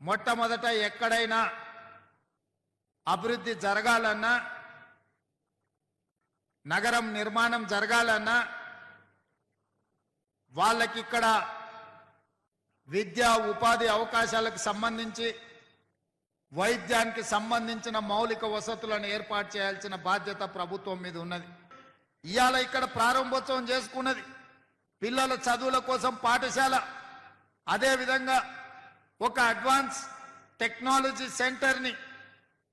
మొట్టమొదట ఎక్కడైనా అభివృద్ధి జరగాలన్నా నగరం నిర్మాణం జరగాలన్నా వాళ్ళకిక్కడ విద్య విద్యా ఉపాధి అవకాశాలకు సంబంధించి వైద్యానికి సంబంధించిన మౌలిక వసతులను ఏర్పాటు చేయాల్సిన బాధ్యత ప్రభుత్వం మీద ఉన్నది. ఇవాళ ఇక్కడ ప్రారంభోత్సవం చేసుకున్నది. పిల్లల చదువుల కోసం పాఠశాల అదేవిధంగా ఒక అడ్వాన్స్ టెక్నాలజీ సెంటర్ని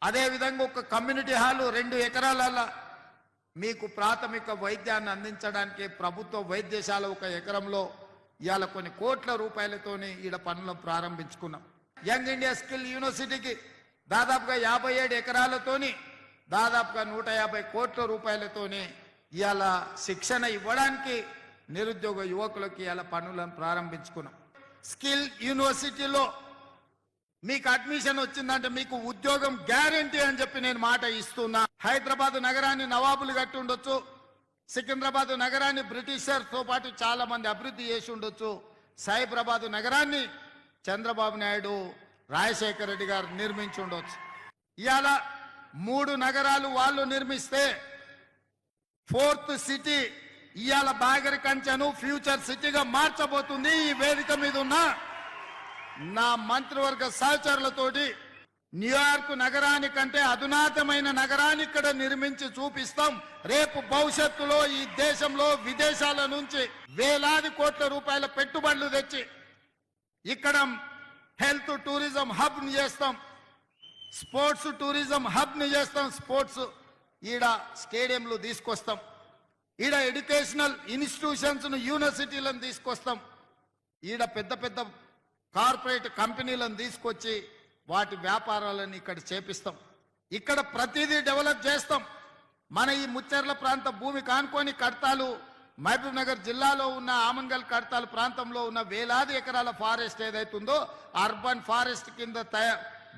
అదేవిధంగా ఒక కమ్యూనిటీ హాలు రెండు ఎకరాలలో మీకు ప్రాథమిక వైద్యాన్ని అందించడానికి ప్రభుత్వ వైద్యశాల ఒక ఎకరంలో ఇవాళ కొన్ని కోట్ల రూపాయలతోని ఈడ పనులను ప్రారంభించుకున్నాం. యంగ్ ఇండియా స్కిల్ యూనివర్సిటీకి దాదాపుగా యాభై ఏడు ఎకరాలతోని దాదాపుగా నూట యాభై కోట్ల రూపాయలతోని ఇవాళ శిక్షణ ఇవ్వడానికి నిరుద్యోగ యువకులకి ఇవాళ పనులను ప్రారంభించుకున్నాం. స్కిల్ యూనివర్సిటీలో మీకు అడ్మిషన్ వచ్చిందంటే మీకు ఉద్యోగం గ్యారంటీ అని చెప్పి నేను మాట ఇస్తున్నా. హైదరాబాద్ నగరాన్ని నవాబులు కట్టి ఉండొచ్చు. సికింద్రాబాద్ నగరాన్ని బ్రిటిషర్తో పాటు చాలా మంది అభివృద్ధి చేసి ఉండొచ్చు. సైబరాబాద్ నగరాన్ని చంద్రబాబు నాయుడు రాజశేఖర రెడ్డి గారు నిర్మించి ఉండొచ్చు. ఇవాళ మూడు నగరాలు వాళ్ళు నిర్మిస్తే ఫోర్త్ సిటీ ఇవాళ బాగరి కంచెను ఫ్యూచర్ సిటీగా మార్చబోతుంది ఈ వేదిక మీద ఉన్న నా మంత్రివర్గ సహచరులతోటి న్యూయార్క్ నగరానికంటే అధునాతమైన నగరాన్ని ఇక్కడ నిర్మించి చూపిస్తాం. రేపు భవిష్యత్తులో ఈ దేశంలో విదేశాల నుంచి వేలాది కోట్ల రూపాయల పెట్టుబడులు తెచ్చి ఇక్కడ హెల్త్ టూరిజం హబ్ని చేస్తాం. స్పోర్ట్స్ టూరిజం హబ్ని చేస్తాం. స్పోర్ట్స్ ఈడ స్టేడియంలు తీసుకొస్తాం. ఈడ ఎడ్యుకేషనల్ ఇన్స్టిట్యూషన్స్ను యూనివర్సిటీలను తీసుకొస్తాం. ఈడ పెద్ద పెద్ద కార్పొరేట్ కంపెనీలను తీసుకొచ్చి వాటి వ్యాపారాలను ఇక్కడ చేపిస్తాం. ఇక్కడ ప్రతిదీ డెవలప్ చేస్తాం. మన ఈ ముచ్చర్ల ప్రాంత భూమి కానుకొని కడతాలు మహబూబ్ నగర్ జిల్లాలో ఉన్న ఆమంగల్ కడతాల ప్రాంతంలో ఉన్న వేలాది ఎకరాల ఫారెస్ట్ ఏదైతుందో అర్బన్ ఫారెస్ట్ కింద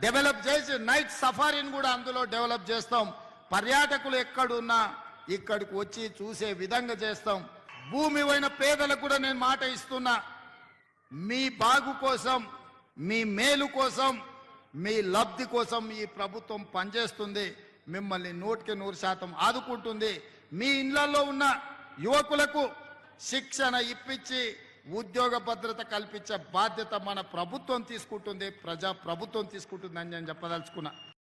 డెవలప్ చేసి నైట్ సఫారీని కూడా అందులో డెవలప్ చేస్తాం. పర్యాటకులు ఎక్కడున్నా ఇక్కడికి వచ్చి చూసే విధంగా చేస్తాం. భూమి పోయిన పేదలకు కూడా నేను మాట ఇస్తున్నా. మీ బాగు కోసం మీ మేలు కోసం మీ లబ్ధి కోసం ఈ ప్రభుత్వం పనిచేస్తుంది. మిమ్మల్ని నూటికి నూరు శాతం ఆదుకుంటుంది. మీ ఇళ్ళలో ఉన్న యువకులకు శిక్షణ ఇప్పించి ఉద్యోగ భద్రత కల్పించే బాధ్యత మన ప్రభుత్వం తీసుకుంటుంది ప్రజా ప్రభుత్వం తీసుకుంటుందని నేను చెప్పదలుచుకున్నా.